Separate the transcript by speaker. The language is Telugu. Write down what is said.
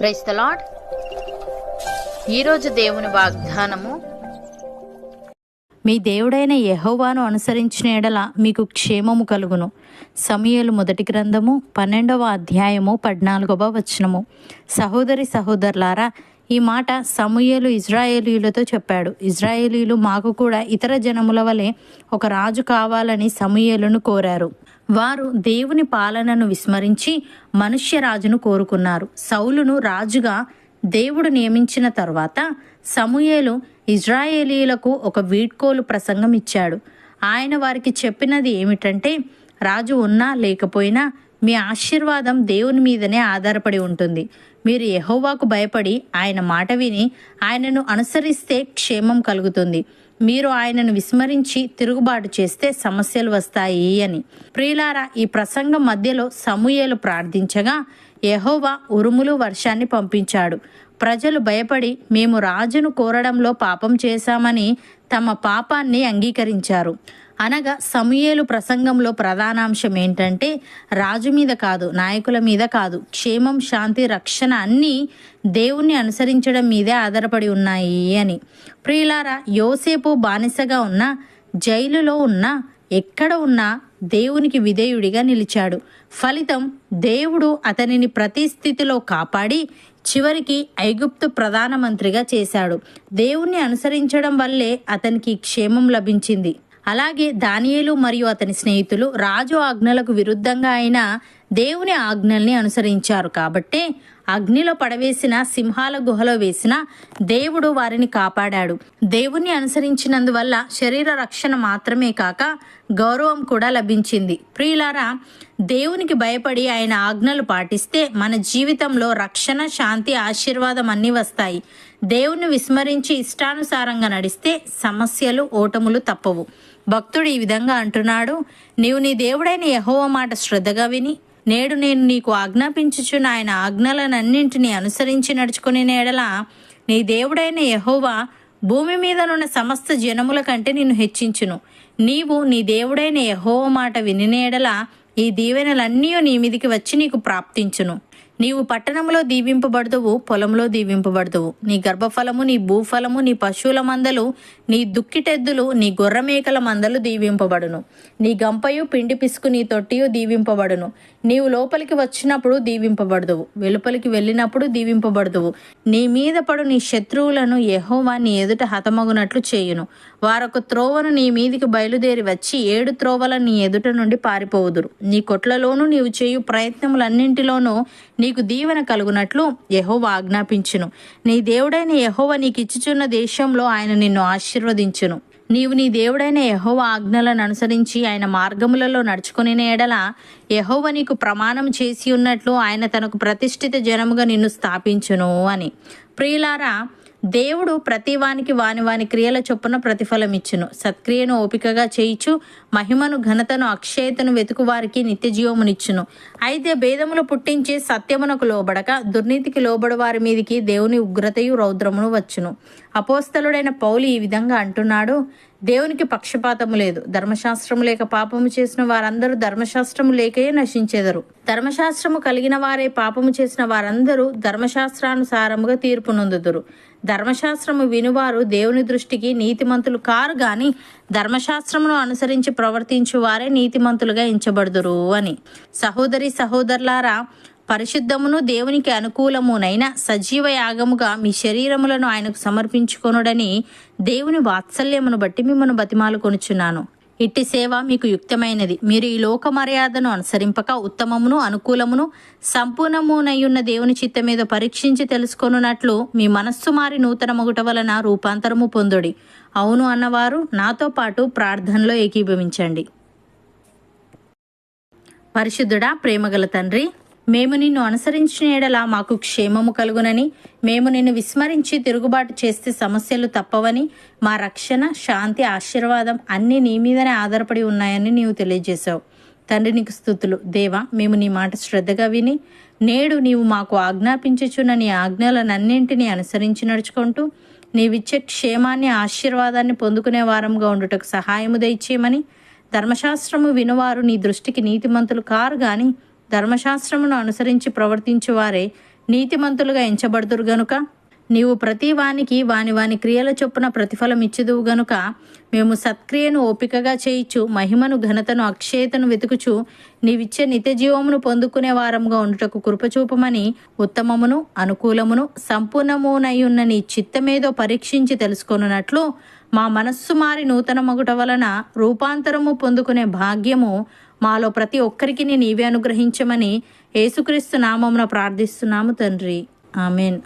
Speaker 1: ప్రైస్ ద లాడ్ ఈరోజు దేవుని వాగ్దానము
Speaker 2: మీ దేవుడైన యహోవాను అనుసరించిన ఎడల మీకు క్షేమము కలుగును. సమయలు మొదటి గ్రంథము పన్నెండవ అధ్యాయము పద్నాలుగవ వచనము. సహోదరి సహోదరులారా ఈ మాట సమూయేలు ఇజ్రాయేలీలతో చెప్పాడు. ఇజ్రాయేలీలు మాకు కూడా ఇతర జనముల వలె ఒక రాజు కావాలని సమూయేలును కోరారు. వారు దేవుని పాలనను విస్మరించి మనుష్య రాజును కోరుకున్నారు. సౌలును రాజుగా దేవుడు నియమించిన తర్వాత సమూయేలు ఇజ్రాయేలీలకు ఒక వీడ్కోలు ప్రసంగం ఇచ్చాడు. ఆయన వారికి చెప్పినది ఏమిటంటే రాజు ఉన్నా లేకపోయినా మీ ఆశీర్వాదం దేవుని మీదనే ఆధారపడి ఉంటుంది. మీరు యహోవాకు భయపడి ఆయన మాట విని ఆయనను అనుసరిస్తే క్షేమం కలుగుతుంది. మీరు ఆయనను విస్మరించి తిరుగుబాటు చేస్తే సమస్యలు వస్తాయి అని. ప్రియులారా ఈ ప్రసంగం మధ్యలో సమూయేలు ప్రార్థించగా యహోవా ఉరుములు వర్షాన్ని పంపించాడు. ప్రజలు భయపడి మేము రాజును కోరడంలో పాపం చేశామని తమ పాపాన్ని అంగీకరించారు. అనగా సమూయేలు ప్రసంగంలో ప్రధానాంశం ఏంటంటే రాజు మీద కాదు నాయకుల మీద కాదు క్షేమం శాంతి రక్షణ అన్నీ దేవుణ్ణి అనుసరించడం మీదే ఆధారపడి ఉన్నాయి అని. ప్రియులారా యోసేపు బానిసగా ఉన్న జైలులో ఉన్న ఎక్కడ ఉన్నా దేవునికి విధేయుడిగా నిలిచాడు. ఫలితం దేవుడు అతనిని ప్రతి స్థితిలో కాపాడి చివరికి ఐగుప్తు ప్రధానమంత్రిగా చేశాడు. దేవుణ్ణి అనుసరించడం వల్లే అతనికి క్షేమం లభించింది. అలాగే దానియేలు మరియు అతని స్నేహితులు రాజు ఆజ్ఞలకు విరుద్ధంగా అయినా దేవుని ఆజ్ఞల్ని అనుసరించారు. కాబట్టే అగ్నిలో పడవేసిన సింహాల గుహలో వేసిన దేవుడు వారిని కాపాడాడు. దేవుణ్ణి అనుసరించినందువల్ల శరీర రక్షణ మాత్రమే కాక గౌరవం కూడా లభించింది. ప్రియులారా దేవునికి భయపడి ఆయన ఆజ్ఞలు పాటిస్తే మన జీవితంలో రక్షణ శాంతి ఆశీర్వాదం అన్నీ వస్తాయి. దేవుణ్ణి విస్మరించి ఇష్టానుసారంగా నడిస్తే సమస్యలు ఓటములు తప్పవు. భక్తుడు ఈ విధంగా అంటున్నాడు నీవు నీ దేవుడైన యహోవ మాట శ్రద్ధగా విని నేడు నేను నీకు ఆజ్ఞాపించుచున్న ఆయన ఆజ్ఞలనన్నింటినీ అనుసరించి నడుచుకునే నేడల నీ దేవుడైన యహోవా భూమి మీదనున్న సమస్త జనముల కంటే నిన్ను హెచ్చించును. నీవు నీ దేవుడైన యహోవ మాట విని నేడల ఈ దీవెనలన్నీ నీ మీదికి వచ్చి నీకు ప్రాప్తించును. నీవు పట్టణంలో దీవింపబడుతువు పొలంలో దీవింపబడుతువు నీ గర్భఫలము నీ భూఫలము నీ పశువుల మందలు నీ దుక్కిటెద్దులు నీ గొర్రమేకల మందలు దీవింపబడును. నీ గంపయు పిండి పిసుకు నీ తొట్టియు దీవింపబడును. నీవు లోపలికి వచ్చినప్పుడు దీవింపబడుదువు. వెలుపలికి వెళ్ళినప్పుడు దీవింపబడుదువు. నీ మీద పడు నీ శత్రువులను యహోవా నీ ఎదుట హతమగునట్లు చేయును. వారొక త్రోవను నీ మీదికి బయలుదేరి వచ్చి ఏడు త్రోవల నీ ఎదుట నుండి పారిపోవుదురు. నీ కొట్లలోనూ నీవు చేయు ప్రయత్నములన్నింటిలోనూ నీకు దీవెన కలుగునట్లు యహోవ ఆజ్ఞాపించును. నీ దేవుడైన యహోవ నీకిచ్చుచున్న దేశంలో ఆయన నిన్ను ఆశీర్వదించును. నీవు నీ దేవుడైన యహోవ ఆజ్ఞలను అనుసరించి ఆయన మార్గములలో నడుచుకుని ఎడల యహోవ నీకు ప్రమాణం చేసి ఉన్నట్లు ఆయన తనకు ప్రతిష్ఠిత జనముగా నిన్ను స్థాపించును అని. ప్రియులారా దేవుడు ప్రతి వానికి వాని వాని క్రియల చొప్పున ప్రతిఫలం ఇచ్చును. సత్క్రియను ఓపికగా చేయిచు మహిమను ఘనతను అక్షయతను వెతుకు వారికి నిత్య జీవమునిచ్చును. అయితే భేదములు పుట్టించి సత్యమునకు లోబడక దుర్నీతికి లోబడి వారి మీదికి దేవుని ఉగ్రతయు రౌద్రమును వచ్చును. అపోస్తలుడైన పౌలు ఈ విధంగా అంటున్నాడు దేవునికి పక్షపాతము లేదు. ధర్మశాస్త్రము లేక పాపము చేసిన వారందరూ ధర్మశాస్త్రము లేకే నశించెదరు. ధర్మశాస్త్రము కలిగిన వారే పాపము చేసిన వారందరూ ధర్మశాస్త్రానుసారముగా తీర్పు నొందుదురు. ధర్మశాస్త్రము వినువారు దేవుని దృష్టికి నీతిమంతులు కారు గాని ధర్మశాస్త్రమును అనుసరించి ప్రవర్తించు వారే నీతిమంతులుగా ఎంచబడుదురు అని. సహోదరి సహోదరులారా పరిశుద్ధమును దేవునికి అనుకూలమునైన సజీవ యాగముగా మీ శరీరములను ఆయనకు సమర్పించుకొనుడని దేవుని వాత్సల్యమును బట్టి మిమ్మల్ని బతిమాలు కొనుచున్నాను. ఇట్టి సేవ మీకు యుక్తమైనది. మీరు ఈ లోక మర్యాదను అనుసరింపక ఉత్తమమును అనుకూలమును సంపూర్ణమునయ్యున్న దేవుని చిత్త మీద పరీక్షించి తెలుసుకొనున్నట్లు మీ మనస్సు మారి నూతన మొగుట వలన రూపాంతరము పొందుడి. అవును అన్నవారు నాతో పాటు ప్రార్థనలో ఏకీభవించండి. పరిశుద్ధుడా ప్రేమగల తండ్రి మేము నిన్ను అనుసరించిన ఎడల మాకు క్షేమము కలుగునని మేము నిన్ను విస్మరించి తిరుగుబాటు చేస్తే సమస్యలు తప్పవని మా రక్షణ శాంతి ఆశీర్వాదం అన్నీ నీ మీదనే ఆధారపడి ఉన్నాయని నీవు తెలియజేశావు. తండ్రి నీకు స్థుతులు. దేవా మేము నీ మాట శ్రద్ధగా విని నేడు నీవు మాకు ఆజ్ఞాపించుచున్న నీ ఆజ్ఞలనన్నింటినీ అనుసరించి నడుచుకుంటూ నీవిచ్చే క్షేమాన్ని ఆశీర్వాదాన్ని పొందుకునే వారంగా ఉండుటకు సహాయము దయచేయమని ధర్మశాస్త్రము వినువారు నీ దృష్టికి నీతిమంతులు కారు కానీ ధర్మశాస్త్రమును అనుసరించి ప్రవర్తించువారే నీతిమంతులుగా ఎంచబడుతురు గనుక. నీవు ప్రతి వానికి వాని వాని క్రియల చొప్పున ప్రతిఫలం ఇచ్చుదువు గనుక. మేము సత్క్రియను ఓపికగా చేయిచు మహిమను ఘనతను అక్షయతను వెతుకుచు నీవిచ్చే నిత్య జీవమును పొందుకునే వారంగా ఉండుటకు కృపచూపమని ఉత్తమమును అనుకూలమును సంపూర్ణమునయ్యున్న నీ చిత్తమేదో పరీక్షించి తెలుసుకొనున్నట్లు మా మనస్సు మారి నూతన మగుట వలన రూపాంతరము పొందుకునే భాగ్యము మాలో ప్రతి ఒక్కరికి నీవే అనుగ్రహించమని యేసుక్రీస్తు నామమున ప్రార్థిస్తున్నాము తండ్రి. ఆమెన్.